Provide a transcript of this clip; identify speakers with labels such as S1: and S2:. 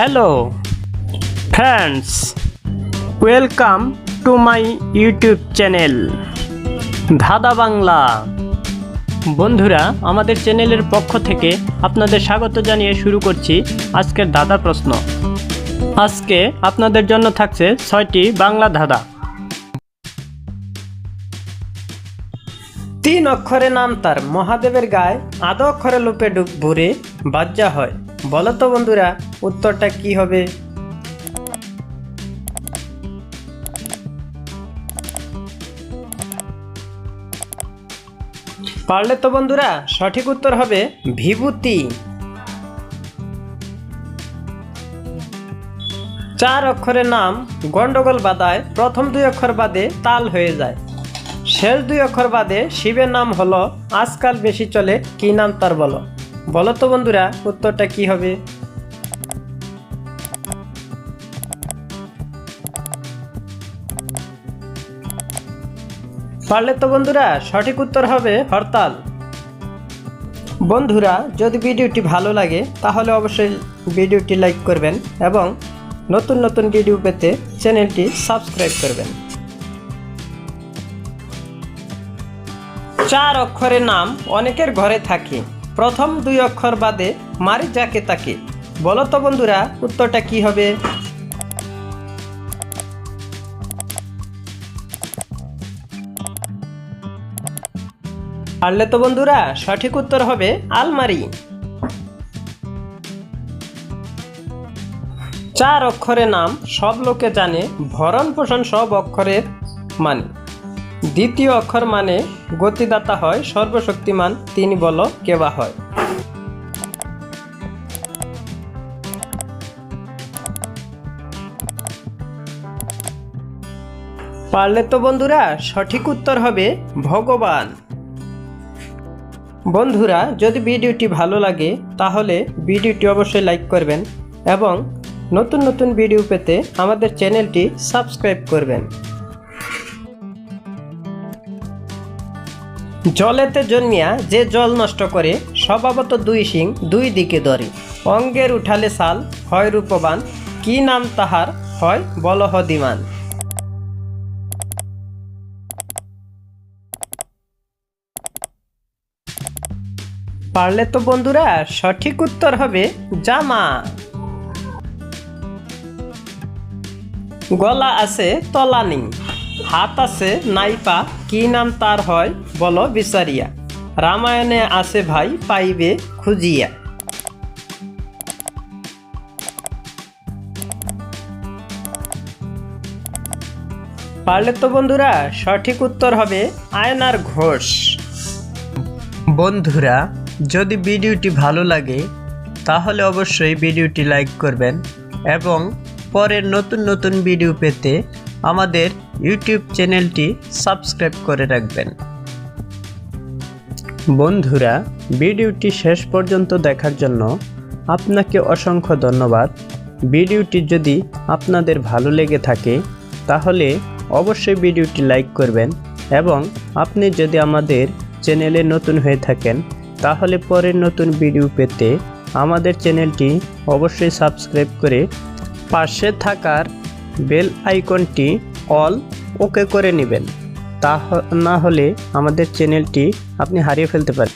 S1: Hello friends welcome to my YouTube channel ধাঁধা বাংলা বন্ধুরা, আমাদের চ্যানেলের পক্ষ থেকে আপনাদের স্বাগত জানিয়ে শুরু করছি আজকের দাদা প্রশ্ন। আজকে আপনাদের জন্য থাকছে ছয়টি বাংলা ধাঁধা। তিন অক্ষরে নাম তার। মহাদেবের গায়ে আধ অক্ষরে লুপে ডুব ভরে বাজ্যা হয়। বলো তো বন্ধুরা, উত্তরটা কি হবে? পারলে তো বন্ধুরা, সঠিক উত্তর হবে বিভূতি। চার অক্ষরের নাম গন্ডগোল বাদায় প্রথম দুই অক্ষর বাদে তাল হয়ে যায়। শেষ দুই অক্ষর বাদে শিবের নাম হলো, আজকাল বেশি চলে, কি নাম তার বলো? বলো তো বন্ধুরা, উত্তরটা কি হবে? পারলে তো বন্ধুরা, সঠিক উত্তর হবে হরতাল। বন্ধুরা, যদি ভিডিওটি ভালো লাগে, তাহলে অবশ্যই ভিডিওটি লাইক করবেন এবং নতুন নতুন ভিডিও পেতে চ্যানেলটি সাবস্ক্রাইব করবেন। চার অক্ষরের নাম অনেকের ঘরে থাকে। প্রথম দুই অক্ষর বাদে মারি যাকে তাকে। বলো তো বন্ধুরা, উত্তরটা কি হবে? পারলে তো বন্ধুরা, সঠিক উত্তর হবে আলমারি। চার অক্ষরের নাম সব লোকে জানে ভরণ পোষণ সব অক্ষরের মানে। দ্বিতীয় অক্ষর মানে গতিদাতা হয়, সর্বশক্তিমান, তিনি বলো, কেবা হয়। পারলে তো বন্ধুরা, সঠিক উত্তর হবে ভগবান। বন্ধুরা, যদি ভিডিওটি ভালো লাগে, তাহলে ভিডিওটি অবশ্যই লাইক করবেন এবং নতুন নতুন ভিডিও পেতে আমাদের চ্যানেলটি সাবস্ক্রাইব করবেন। জলেতে জন্মিয়া যে জল নষ্ট করে, স্বভাবত দুই সিং দুই দিকে ধরে। অঙ্গের উঠালে সাল হয় রূপবান, কি নাম তাহার হয় বলহদিমান। পারলে তো বন্ধুরা, সঠিক উত্তর হবে জামা। গলা আছে তলা নেই। হাত আছে, নাইপা, কি নাম তার হয়, বলো বিচারিয়া। রামায়ণে আছে ভাই, পাইবে, খুঁজিয়া। পারলে তো বন্ধুরা, সঠিক উত্তর হবে আয়নার ঘোষ। বন্ধুরা, যদি ভিডিওটি ভালো লাগে, তাহলে অবশ্যই ভিডিওটি লাইক করবেন এবং পরের নতুন নতুন ভিডিও পেতে আমাদের ইউটিউব চ্যানেলটি সাবস্ক্রাইব করে রাখবেন। বন্ধুরা, ভিডিওটি শেষ পর্যন্ত দেখার জন্য আপনাকে অসংখ্য ধন্যবাদ। ভিডিওটি যদি আপনাদের ভালো লেগে থাকে, তাহলে অবশ্যই ভিডিওটি লাইক করবেন এবং আপনি যদি আমাদের চ্যানেলে নতুন হয়ে থাকেন, তাহলে পরের নতুন ভিডিও পেতে আমাদের চ্যানেলটি অবশ্যই সাবস্ক্রাইব করে পাশে থাকার বেল আইকনটি অল ওকে করে নেবেন। তা না হলে আমাদের চ্যানেলটি আপনি হারিয়ে ফেলতে পারেন।